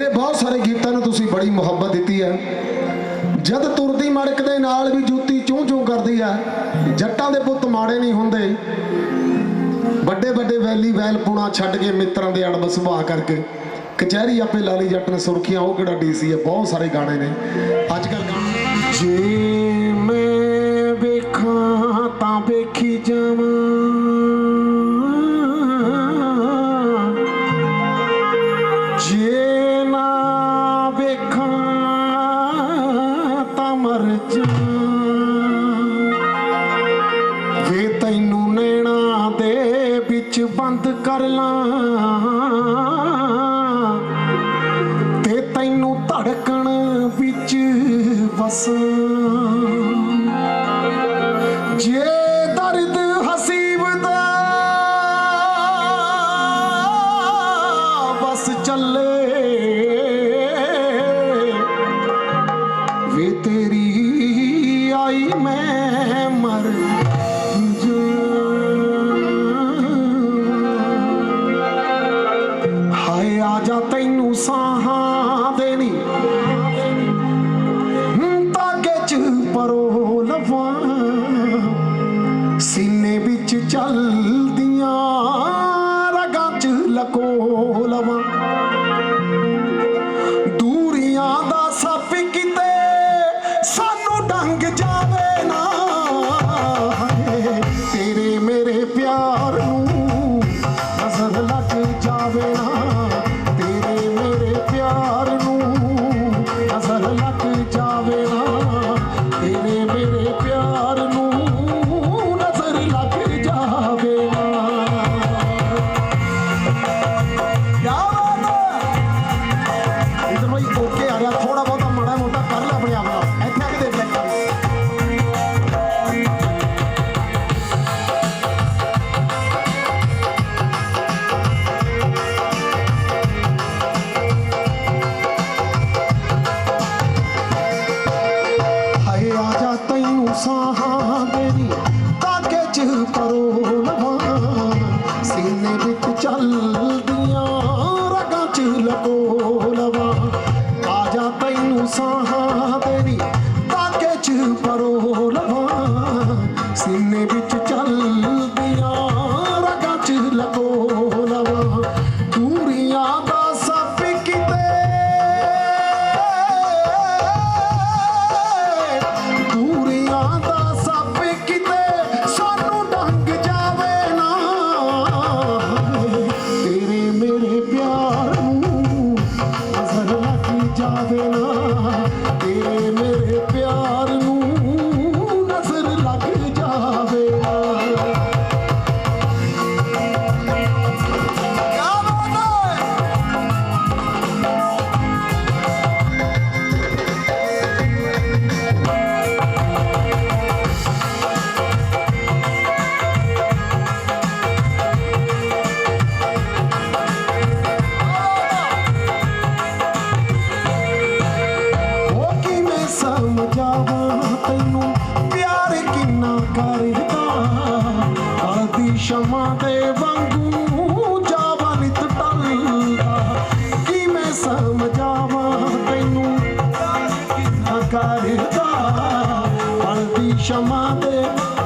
ਇਹ ਬਹੁਤ ਸਾਰੇ ਗੀਤਾਂ ਨੂੰ ਤੁਸੀਂ ਬੜੀ ਮੁਹੱਬਤ ਦਿੱਤੀ ਹੈ ਜਦ ਤੁਰਦੀ ਮੜਕ ਦੇ ਨਾਲ ਵੀ ਜੁੱਤੀ ਚੂੰ ਚੂੰ ਕਰਦੀ ਆ, ਜੱਟਾਂ ਦੇ ਪੁੱਤ ਮਾੜੇ ਨਹੀਂ ਹੁੰਦੇ। ਵੱਡੇ ਵੱਡੇ ਵੈਲੀ ਵੈਲ ਪੁਣਾ ਛੱਡ ਕੇ ਮਿੱਤਰਾਂ ਦੇ ਅਣਬ ਸੁਭਾਅ ਕਰਕੇ, ਕਚਹਿਰੀ ਆਪੇ ਲਾਲੀ ਜੱਟ ਨੇ ਸੁਰਖੀਆਂ, ਉਹ ਕਿਹੜਾ ਡੀਸੀ ਹੈ ਬਹੁਤ ਸਾਰੇ ਗਾਣੇ ਨੇ। ਅੱਜ ਕੱਲ੍ਹ ਜੀ ਤੇ ਤੈਨੂੰ ਧੜਕਣ ਵਿੱਚ ਵਸ। ਜੇ ਦਰਦ ਹਸੀਬ ਦਾ ਬਸ ਚੱਲੇ। ਆਈ ਮੈਂ ਮਰ al Amém.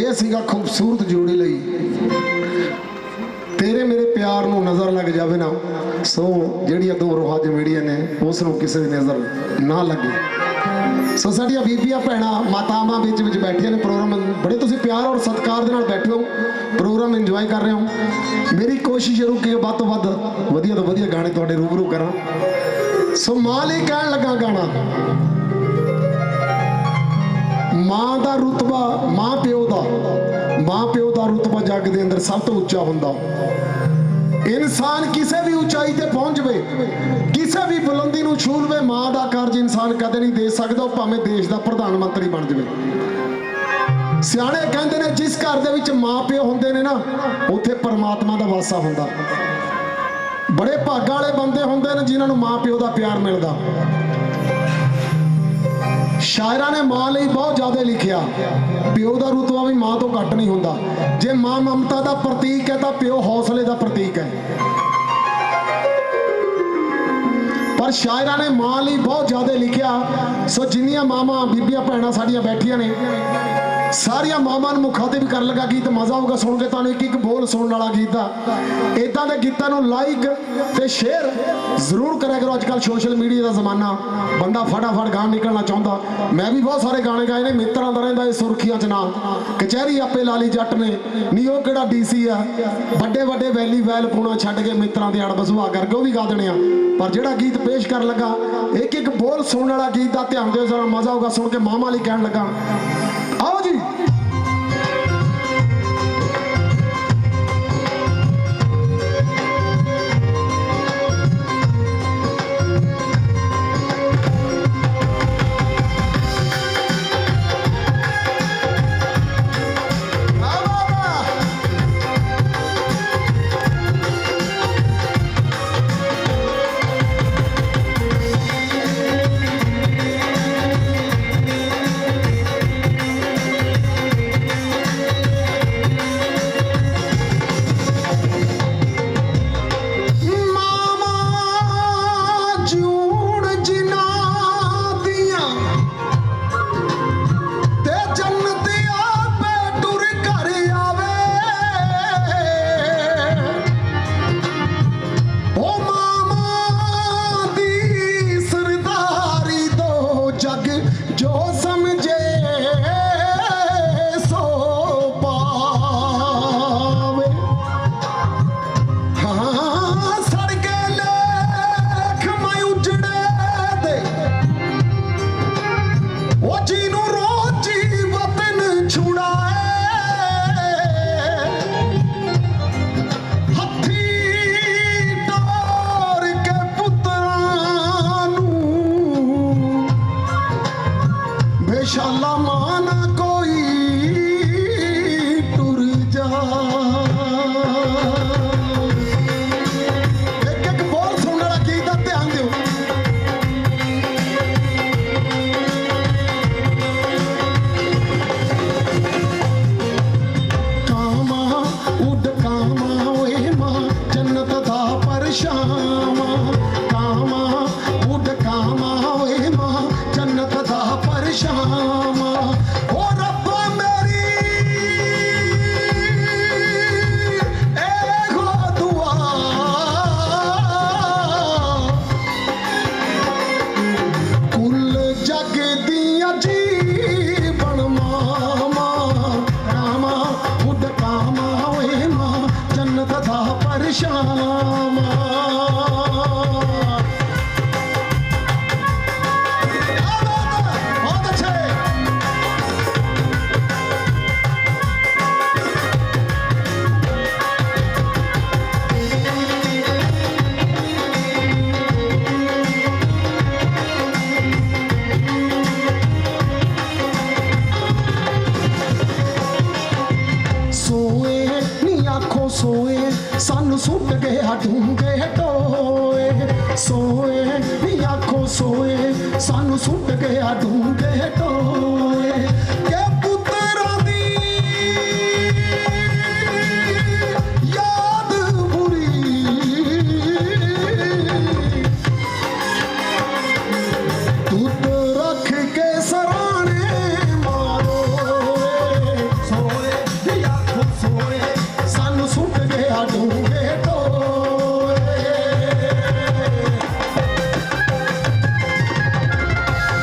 ਇਹ ਸੀਗਾ ਖੂਬਸੂਰਤ ਜੋੜੀ ਲਈ। ਤੇਰੇ ਮੇਰੇ ਪਿਆਰ ਨੂੰ ਨਜ਼ਰ ਲੱਗ ਜਾਵੇ ਨਾ, ਸੋ ਜਿਹੜੀਆਂ ਦੋ ਰੋਹਾਂ ਜਮੀੜੀਆਂ ਨੇ, ਉਸ ਨੂੰ ਕਿਸੇ ਦੀ ਨਜ਼ਰ ਨਾ ਲੱਗੇ। ਸੋ ਸਾਡੀਆਂ ਬੀਬੀਆਂ ਭੈਣਾਂ, ਮਾਤਾਵਾਂ ਵਿੱਚ ਵਿੱਚ ਬੈਠੀਆਂ ਨੇ ਪ੍ਰੋਗਰਾਮ। ਬੜੇ ਤੁਸੀਂ ਪਿਆਰ ਔਰ ਸਤਿਕਾਰ ਦੇ ਨਾਲ ਬੈਠੇ ਹੋ। ਪ੍ਰੋਗਰਾਮ ਇੰਜੋਏ ਕਰ ਰਹੇ ਹੋ। ਮੇਰੀ ਕੋਸ਼ਿਸ਼ ਰਹੂ ਕਿ ਵੱਧ ਤੋਂ ਵੱਧ ਵਧੀਆ ਤੋਂ ਵਧੀਆ ਗਾਣੇ ਤੁਹਾਡੇ ਰੂਬਰੂ ਕਰਾਂ। ਸੋ ਮਾਂ ਲਈ ਕਹਿਣ ਲੱਗਾ ਗਾਣਾ ਮਾਂ ਦਾ ਰੁਤਬਾ ਮਾਂ ਪਿਓ ਦਾ, ਮਾਂ ਪਿਓ ਦਾ ਰੁਤਬਾ ਜੱਗ ਦੇ ਅੰਦਰ ਸਭ ਤੋਂ ਉੱਚਾ ਹੁੰਦਾ। ਇਨਸਾਨ ਕਿਸੇ ਵੀ ਉਚਾਈ ਤੇ ਪਹੁੰਚ ਜਵੇ, ਕਿਸੇ ਵੀ ਬੁਲੰਦੀ ਨੂੰ ਛੂ ਲਵੇ, ਮਾਂ ਦਾ ਕਾਰਜ ਇਨਸਾਨ ਕਦੇ ਨਹੀਂ ਦੇ ਸਕਦਾ, ਉਹ ਭਾਵੇਂ ਦੇਸ਼ ਦਾ ਪ੍ਰਧਾਨ ਮੰਤਰੀ ਬਣ ਜਵੇ। ਸਿਆਣੇ ਕਹਿੰਦੇ ਨੇ, ਜਿਸ ਘਰ ਦੇ ਵਿੱਚ ਮਾਂ ਪਿਓ ਹੁੰਦੇ ਨੇ ਨਾ, ਉੱਥੇ ਪਰਮਾਤਮਾ ਦਾ ਵਾਸਾ ਹੁੰਦਾ। ਬੜੇ ਭਾਗਾਂ ਵਾਲੇ ਬੰਦੇ ਹੁੰਦੇ ਨੇ ਜਿਨ੍ਹਾਂ ਨੂੰ ਮਾਂ ਪਿਓ ਦਾ ਪਿਆਰ ਮਿਲਦਾ। ਸ਼ਾਇਰਾਂ ਨੇ ਮਾਂ ਲਈ ਬਹੁਤ ਜ਼ਿਆਦਾ ਲਿਖਿਆ। ਪਿਓ ਦਾ ਰੁਤਬਾ ਵੀ ਮਾਂ ਤੋਂ ਘੱਟ ਨਹੀਂ ਹੁੰਦਾ। ਜੇ ਮਾਂ ਮਮਤਾ ਦਾ ਪ੍ਰਤੀਕ ਹੈ, ਤਾਂ ਪਿਓ ਹੌਸਲੇ ਦਾ ਪ੍ਰਤੀਕ ਹੈ। ਪਰ ਸ਼ਾਇਰਾਂ ਨੇ ਮਾਂ ਲਈ ਬਹੁਤ ਜ਼ਿਆਦਾ ਲਿਖਿਆ। ਸੋ ਜਿੰਨੀਆਂ ਮਾਵਾਂ ਬੀਬੀਆਂ, ਭੈਣਾਂ ਸਾਡੀਆਂ ਬੈਠੀਆਂ ਨੇ ਸਾਰੀਆਂ ਮਾਵਾਂ ਨੂੰ ਮੁਖਾਤਿਬ ਕਰਨ ਲੱਗਾ ਗੀਤ ਮਜ਼ਾ ਆਊਗਾ ਸੁਣ ਕੇ ਤੁਹਾਨੂੰ ਇੱਕ ਇੱਕ ਬੋਲ ਸੁਣਨ ਵਾਲਾ ਗੀਤ ਆ। ਇਦਾਂ ਦੇ ਗੀਤਾਂ ਨੂੰ ਲਾਈਕ ਤੇ ਸ਼ੇਅਰ ਜ਼ਰੂਰ ਕਰਿਆ ਕਰੋ। ਅੱਜ ਕੱਲ ਸੋਸ਼ਲ ਮੀਡੀਆ ਦਾ ਜ਼ਮਾਨਾ ਬੰਦਾ ਫਟਾਫਟ ਗਾਣ ਨਿਕਲਣਾ ਚਾਹੁੰਦਾ। ਮੈਂ ਵੀ ਬਹੁਤ ਸਾਰੇ ਗਾਣੇ ਗਾਏ ਨੇ, ਮਿੱਤਰਾਂ ਦਾ ਰਹਿੰਦਾ ਇਹ ਸੁਰਖੀਆਂ ਚ ਨਾਂ ਕਚਹਿਰੀ ਆਪੇ ਲਾਲੀ ਜੱਟ ਨੇ। ਨੀ, ਉਹ ਕਿਹੜਾ ਡੀਸੀ ਆ? ਵੱਡੇ ਵੱਡੇ ਵੈਲੀ ਵੈਲ ਪੂਣਾ ਛੱਡ ਕੇ ਮਿੱਤਰਾਂ ਦੇ ਅੜ ਸੁਭਾਅ ਕਰਕੇ ਉਹ ਵੀ ਗਾ ਦੇਣੇ ਆ। ਪਰ ਜਿਹੜਾ ਗੀਤ ਪੇਸ਼ ਕਰਨ ਲੱਗਾ ਇੱਕ ਇੱਕ ਬੋਲ ਸੁਣਨ ਵਾਲਾ ਗੀਤ ਦਾ ਧਿਆਨ ਦਿਓ, ਜ਼ਰਾ ਮਜ਼ਾ ਆਊਗਾ ਸੁਣ ਕੇ ਮਾਮਾ ਲਈ ਕਹਿਣ ਲੱਗਾ। ਆਓ ਜੀ ਸਾਨੂੰ ਸੁੱਟ ਗਿਆ ਡੂੰਘੇ ਟੋਏ। ਸੋਏ ਵੀ ਆਖੋ ਸੋਏ ਸਾਨੂੰ ਸੁੱਟ ਗਿਆ ਡੂੰਘੇ ਟੋਏ।